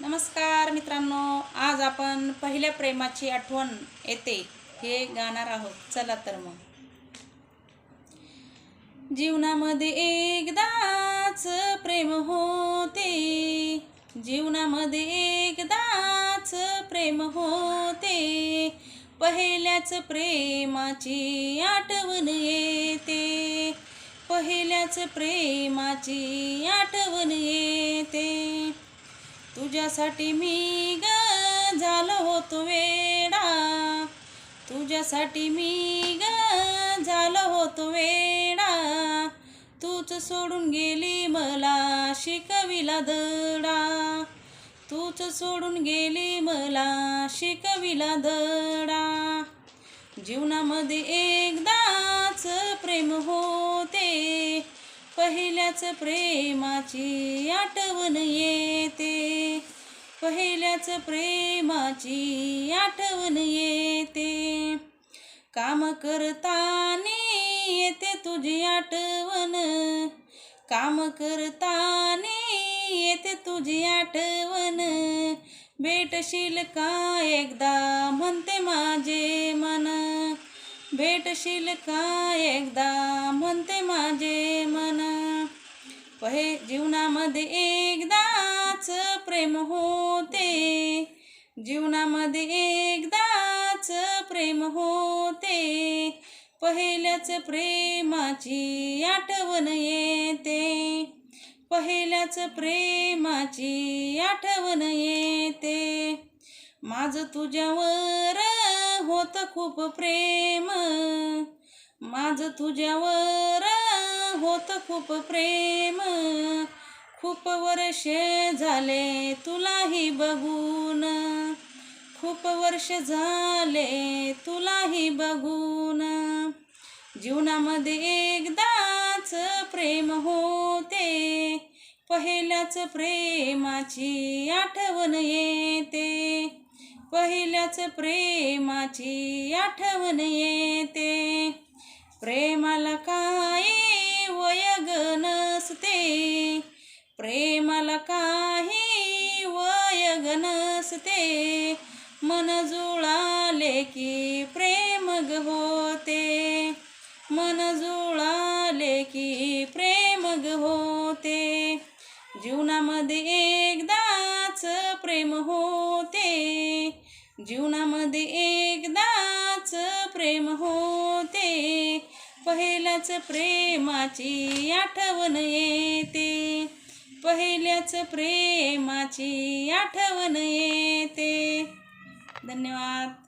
नमस्कार मित्रांनो आज आपण पहिल्या प्रेमाची आठवण येते हे गाणार आहोत. चला तर मग. जीवनामध्ये एकदाच प्रेम होते. जीवनामध्ये एकदाच प्रेम होते. पहिल्याच प्रेमाची आठवण येते. पहिल्याच प्रेमाची आठवण येते. तुझ्यासाठी मी ग झालो होतो वेडा. तुझ्यासाठी मी ग झालो होतो वेडा. तूच सोडून गेली मला शिकविला दडा तूच सोडून गेली मला शिकविला दडा जीवनामध्ये एकदाच प्रेम होते. पहिल्याच प्रेमाची आठवण येते. पहिल्याच प्रेमाची आठवण येते. काम करतानी येते तुझी आठवण. काम करतानी येते तुझी आठवण. भेटशील का एकदा म्हणते माझे मन. भेटशील का एकदा म्हणते माझे मन. पहे जीवनामध्ये एकदाच प्रेम हो होते. जीवनामध्ये एकदाच प्रेम होते. पहिल्याच प्रेमाची आठवण येते. पहिल्याच प्रेमाची आठवण येते. माझं तुझ्यावर होतं खूप प्रेम. माझं तुझ्यावर होतं खूप प्रेम. खूप वर्षे झाले तुलाही बघून. खूप वर्ष झाले तुलाही बघून. जीवनामध्ये एकदाच प्रेम होते. पहिल्याच प्रेमाची आठवण येते. पहिल्याच प्रेमाची आठवण येते. प्रेमाला काय वयग नसते. मला काही वय नसते मन जुळाले की प्रेम ग होते. मन जुळाले की प्रेम ग होते. जीवनामध्ये एकदाच प्रेम होते. जीवनामध्ये एकदाच प्रेम होते. पहिल्याच प्रेमाची आठवण येते. पहिल्याच प्रेमाची आठवण येते. धन्यवाद.